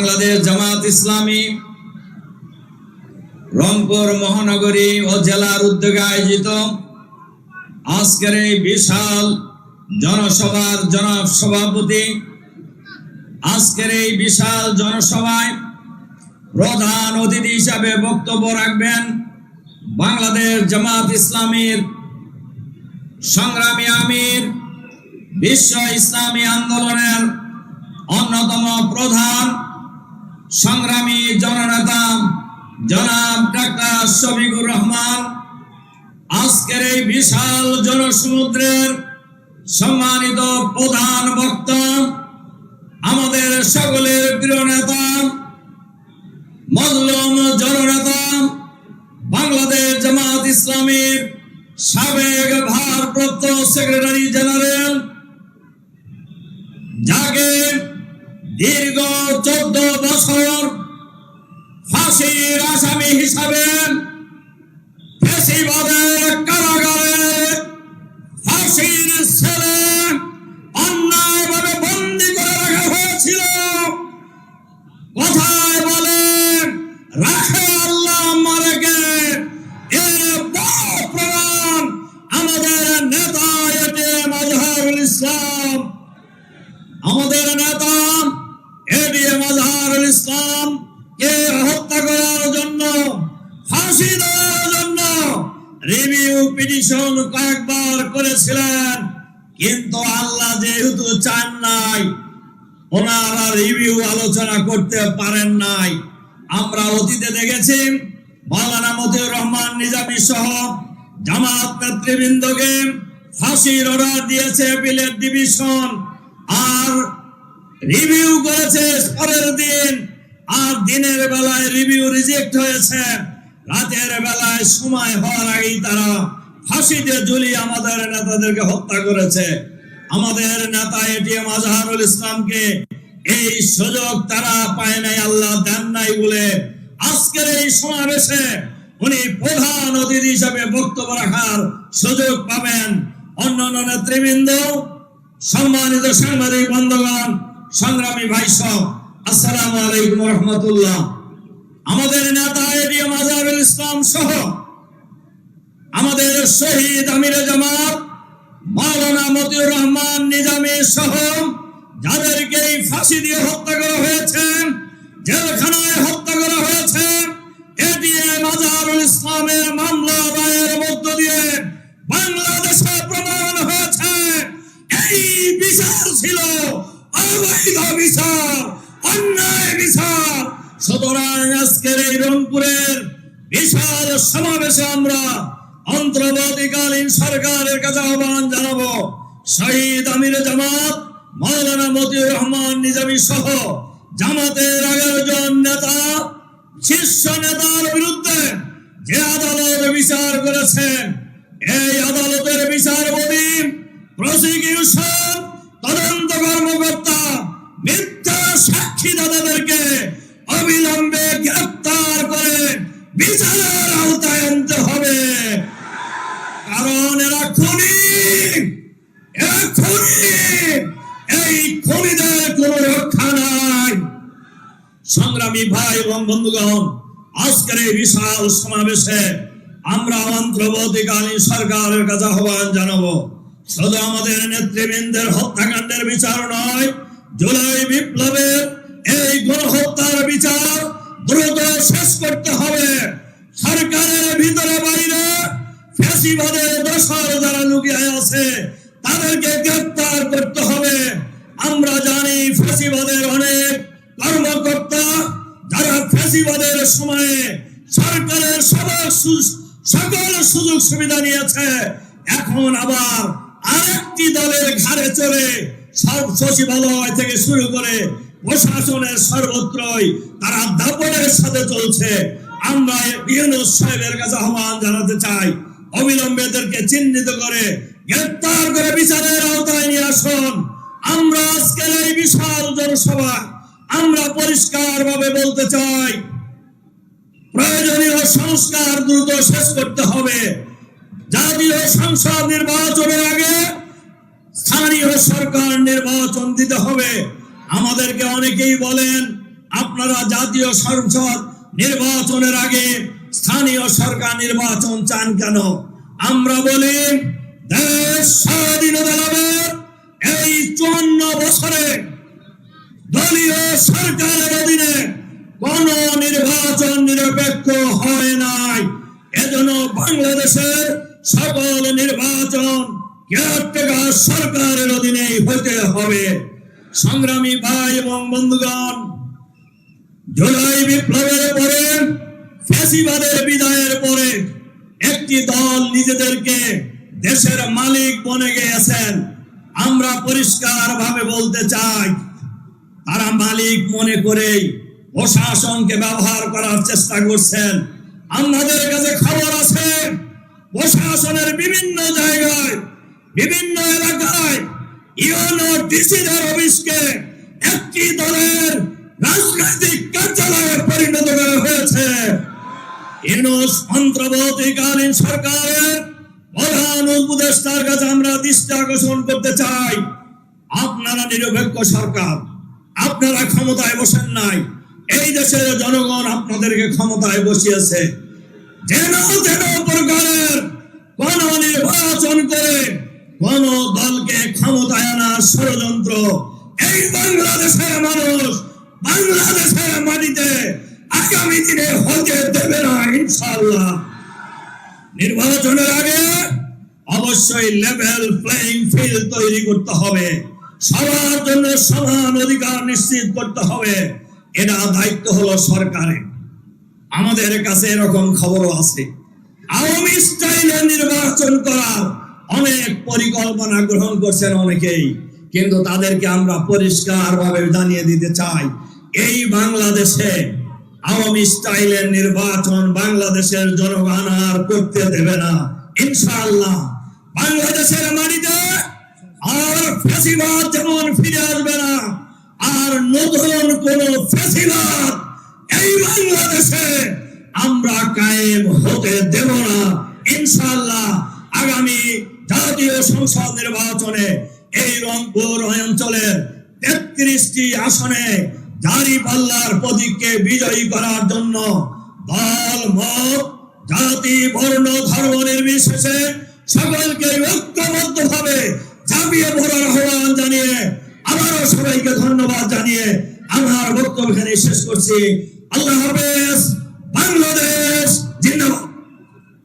বাংলাদেশ জামাত ইসলামী রংপুর মহানগরী ও জেলার উদ্যোগে আয়োজিত আজকের এই বিশাল জনসভার জনাব সভাপতি, আজকের এই বিশাল জনসভায় প্রধান অতিথি হিসাবে বক্তব্য রাখবেন বাংলাদেশ জামাত ইসলামীর সংগ্রামী আমির, বিশ্ব ইসলামী আন্দোলনের অন্যতম প্রধান সংগ্রামী জননেতা জনাব ডাক্তার শফিকুর রহমান, আজকের এই বিশাল জনসমুদ্রের সম্মানিত প্রধান বক্তা, আমাদের সকলের প্রিয় নেতা, মজলুম জননেতা, বাংলাদেশ জামাত ইসলামীর সাবেক ভারপ্রাপ্ত সেক্রেটারি জেনারেল, যাকে দীর্ঘ চোদ্দ বছর ফাঁসির আসামি হিসাবে ফেসিবাদের কে হত্যা করার জন্য, ফাঁসি দেওয়ার জন্য রিভিউ পিটিশন কয়েকবার করেছিলেন, কিন্তু আল্লাহ যেহেতু চান নাই, ওনারা রিভিউ আলোচনা করতে পারেন নাই। আমরা অতীতে দেখেছি, মাওলানা মতিউর রহমান নিজামী সহ জামাত নেতৃবৃন্দকে ফাঁসির অর্ডার দিয়েছে বিলেট ডিভিশন আর রিভিউ করেছে পরের দিন। আর দিনের বেলায় রিভিউ রিজেক্ট হয়েছে। রাতের বেলায় সময় হওয়ার আগেই তারা ফাঁসিতে ঝুলিয়ে আমাদের নেতাদেরকে হত্যা করেছে। আমাদের নেতা এটিএম আজহারুল ইসলামকে এই সুযোগ তারা পায় নাই, আল্লাহ দেন নাই বলে আজকের এই সমাবেশে উনি প্রধান অতিথি হিসাবে বক্তব্য রাখার সুযোগ পাবেন। অন্যান্য নেতৃবৃন্দ, সম্মানিত সাংবাদিক, বন্ধুগণ, সংগ্রামী ভাই সব আসসালামু আলাইকুম রহমতুল্লাহ। আমাদের নেতা এডিএম আজহারুল ইসলাম সহ আমাদের শহীদ আমিরে জামাত, মাওলানা মতিউর রহমান নিজামী সহ যাদেরকে এই ফাঁসি দিয়ে হত্যা করা হয়েছে, জেলখানায় হত্যা করা হয়েছে এটিএম আজহারুল ইসলামের মামলা রায়ের মধ্য দিয়ে বাংলাদেশে প্রমাণ হয়েছে। এই বিচার ছিল অবৈধ বিচার। অন্যায় বিচার। সুতরাং আজকের এই রংপুরের বিশাল সমাবেশে আমরা অন্তর্বর্তীকালীন সরকারের কাছে আহ্বান জানাব। শহীদ আমির জামাত মৌলানা মতিউর রহমান, নিজামী সহ জামাতের এগারো নেতা, শীর্ষ নেতার বিরুদ্ধে যে আদালত বিচার করেছেন, এই আদালতের বিচারপতি প্রসিকিউশন বিচারের আওতায় আনতে হবে। কারণ এরা খুনি। এরা খুনি। এই খুনিদের কোনো রক্ষা নাই। সংগ্রামী ভাই এবং বন্ধুগণ, আজকের এই বিশাল সমাবেশে আমরা অন্তর্বর্তীকালীন সরকারের কাছে আহ্বান জানাব। শুধু আমাদের নেতৃবৃন্দের হত্যাকাণ্ডের বিচার নয়, জুলাই বিপ্লবের এই গণহত্যার বিচার দ্রুত শেষ করতে হবে। সরকারের ভিতরে বাইরে ফ্যাসিবাদের দশর যারা লুকিয়ে আছে, তাদেরকে গ্রেফতার করতে হবে। আমরা জানি ফ্যাসিবাদের অনেক কর্মকর্তা যারা ফ্যাসিবাদের সময়ে সরকারের সকল সুযোগ সুবিধা নিয়েছে। এখন আবার আরেকটি দলের ঘাড়ে চড়ে সব সচিবালয় থেকে শুরু করে প্রশাসনের সর্বত্রই তারা দাপটের সাথে চলছে। আমরা ইউনুস সাহেবের কাছে আহ্বান জানাতে চাই অবিলম্বে এদেরকে চিহ্নিত করে গ্রেপ্তার করে বিচারের আওতায় নিয়ে আসুন। আমরা আজকের এই বিশাল জনসভা আমরা পরিষ্কার ভাবে বলতে চাই, প্রয়োজনীয় সংস্কার দ্রুত শেষ করতে হবে। জাতীয় সংসদ নির্বাচনের আগে স্থানীয় সরকার নির্বাচন দিতে হবে। আমাদেরকে অনেকেই বলেন, আপনারা জাতীয় সংসদ নির্বাচনের আগে স্থানীয় সরকার নির্বাচন চান কেন? আমরা বলি, দেশ স্বাধীনতা লাভের এই চুয়ান্ন বছরে দলীয় সরকারের অধীনে কোন নির্বাচন নিরপেক্ষ হয় নাই। এজন্য বাংলাদেশের সকল নির্বাচন সরকারের অধীনেই হতে হবে। সংগ্রামী ভাই এবং বন্ধুগণ, জুলাই বিপ্লবের পরে, ফ্যাসিবাদের বিদায়ের পরে একটি দল নিজেদেরকে দেশের মালিক বনে গিয়েছেন। আমরা পরিষ্কার ভাবে বলতে চাই, তারা মালিক মনে করেই প্রশাসনকে ব্যবহার করার চেষ্টা করছেন। আমাদের কাছে খবর আছে, প্রশাসনের বিভিন্ন জায়গায়, বিভিন্ন এলাকায় ইউনো ডিসিদের অফিসকে একটি দলের রাজনৈতিক কার্যালয়ে পরিণত করা হয়েছে। ইউনুস অন্তর্বর্তীকালীন সরকারের প্রধান উপদেষ্টার কাছে আমরা দৃষ্টি আকর্ষণ করতে চাই। আপনারা নিরপেক্ষ সরকার, আপনারা ক্ষমতায় বসেন নাই। এই দেশের জনগণ আপনাদেরকে ক্ষমতায় বসিয়েছে। যেন যেন প্রকারের কোন নির্বাচন করে কোন ক্ষমতায় আনার ষড়যন্ত্র। এই বাংলাদেশের মানুষ বাংলাদেশের মাটিতে আগামী দিনে হতে দেবে না ইনশাল্লাহ নির্বাচনের আগে অবশ্যই লেভেল প্লেইং ফিল্ড তৈরি করতে হবে। সবার জন্য সমান অধিকার নিশ্চিত করতে হবে। এটা দায়িত্ব হলো সরকারের। আমাদের কাছে এরকম খবরও আছে। আওয়ামী স্টাইলে নির্বাচন করার অনেক পরিকল্পনা গ্রহণ করছেন অনেকেই, কিন্তু তাদেরকে আমরা পরিষ্কার ভাবে জানিয়ে দিতে চাই, এই বাংলাদেশে আওয়ামী স্টাইলের নির্বাচন বাংলাদেশের জনগণ আর করতে দেবে না। ইনশাআল্লাহ বাংলাদেশের মাটিতে আর ফ্যাসিবাদ যেমন ফিরে আসবে না, আর নতুন কোন ফ্যাসিবাদ এই বাংলাদেশে আমরা কায়েম হতে দেব না। ইনশাআল্লাহ আগামী জাতীয় সংসদ নির্বাচনে এই রংপুর অঞ্চলের তেত্রিশটি আসনে জারি পাল্লার প্রতীককে বিজয়ী করার জন্য দল, মত, জাতি, বর্ণ, ধর্ম নির্বিশেষে সকলকে ঐক্যবদ্ধ ভাবে ঝাঁপিয়ে পড়ার আহ্বান জানিয়ে আবারও সবাইকে ধন্যবাদ জানিয়ে আমার বক্তব্য এখানে শেষ করছি। আল্লাহ হাফেজ।